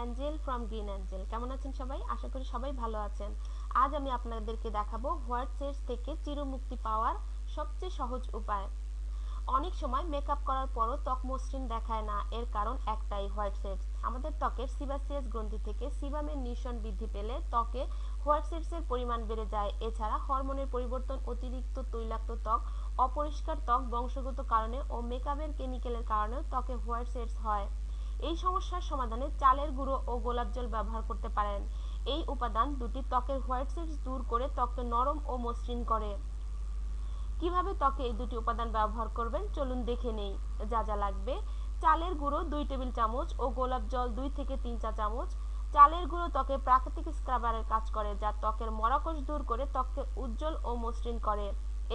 Angel from green Angel. কেমন আছেন সবাই? আশা করি সবাই ভালো আছেন। আজ আমি আপনাদেরকে দেখাবো হোয়াইট সেটস থেকে চিরমুক্তি পাওয়ার সবচেয়ে সহজ উপায়। অনেক সময় মেকআপ করার পরও ত্বক মসৃণ দেখায় না, এর কারণ একটাই হোয়াইট সেটস। আমাদের ত্বকের সিবাসিয়াস গ্রন্থি থেকে সিবামের নিঃসরণ বৃদ্ধি পেলে ত্বকে হোয়াইট সেটসের পরিমাণ বেড়ে যায়। এছাড়া হরমোনের পরিবর্তন, অতিরিক্ত তৈলাক্ত ত্বক, অপরিষ্কার ত্বক বংশগত কারণে ও মেকআপের কেমিক্যালের কারণেও ত্বকে হোয়াইট সেটস হয়। এই সমস্যার সমাধানে চালের গুঁড়ো ও গোলাপ জল ব্যবহার করতে পারেন। এই উপাদান দুটি ত্বকের হোয়াইট সেটস দূর করে ত্বককে নরম ও মসৃণ করে। কীভাবে ত্বকে এই দুটি উপাদান ব্যবহার করবেন চলুন দেখে নেই। যা যা লাগবে। চালের গুঁড়ো দুই টেবিল চামচ ও গোলাপ জল দুই থেকে তিন চা চামচ। চালের গুঁড়ো ত্বকে প্রাকৃতিক স্ক্রাবারের কাজ করে, যা ত্বকের মরাকোষ দূর করে ত্বককে উজ্জ্বল ও মসৃণ করে।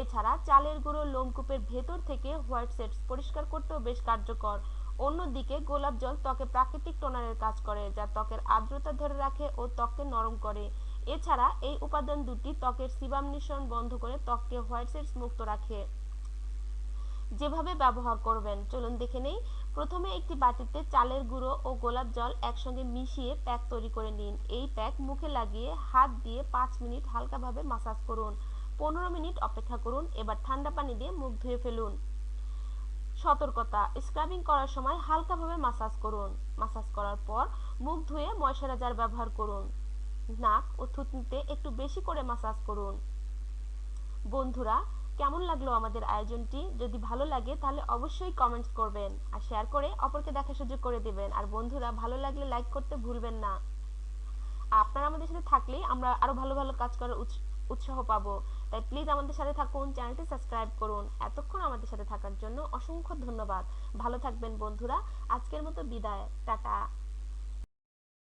এছাড়া চালের গুঁড়ো লোমকূপের ভেতর থেকে হোয়াইট সেটস পরিষ্কার করতেও বেশ কার্যকর। অন্যদিকে গোলাপ জল ত্বকে প্রাকৃতিক টোনারের কাজ করে, যা ত্বকের আর্দ্রতা ধরে রাখে ও ত্বককে নরম করে। এছাড়া এই উপাদান দুটি ত্বকের সিবাম নিঃসরণ বন্ধ করে ত্বককে হোয়াইট সেটস মুক্ত রাখে। যেভাবে ব্যবহার করবেন, চলুন দেখে নেই। প্রথমে একটি বাটিতে চালের গুঁড়ো ও গোলাপ জল একসঙ্গে মিশিয়ে প্যাক তৈরি করে নিন। এই প্যাক মুখে লাগিয়ে হাত দিয়ে পাঁচ মিনিট হালকাভাবে মাসাজ করুন। পনেরো মিনিট অপেক্ষা করুন। এবার ঠান্ডা পানি দিয়ে মুখ ধুয়ে ফেলুন। সতর্কতা। স্ক্রাবিং করার সময় হালকাভাবে মাসাজ করুন। মাসাজ করার পর মুখ ধুয়ে ময়শ্চারাইজার ব্যবহার করুন। নাক ও থুতনিতে একটু বেশি করে মাসাজ করুন। বন্ধুরা, কেমন লাগল আমাদের আয়োজনটি? যদি ভালো লাগে তাহলে অবশ্যই কমেন্টস করবেন আর শেয়ার করে অপরকে দেখার সুযোগ করে দিবেন। আর বন্ধুরা, ভালো লাগলে লাইক করতে ভুলবেন না। আপনারা আমাদের সাথে থাকলেই আমরা আরও ভালো ভালো কাজ করার উৎসাহ পাবো। তাই প্লিজ আমাদের সাথে থাকুন চ্যানেলটি সাবস্ক্রাইব করুন। এতক্ষণ আমাদের সাথে থাকার জন্য অসংখ্য ধন্যবাদ। ভালো থাকবেন বন্ধুরা। আজকের মতো বিদায়। টাটা।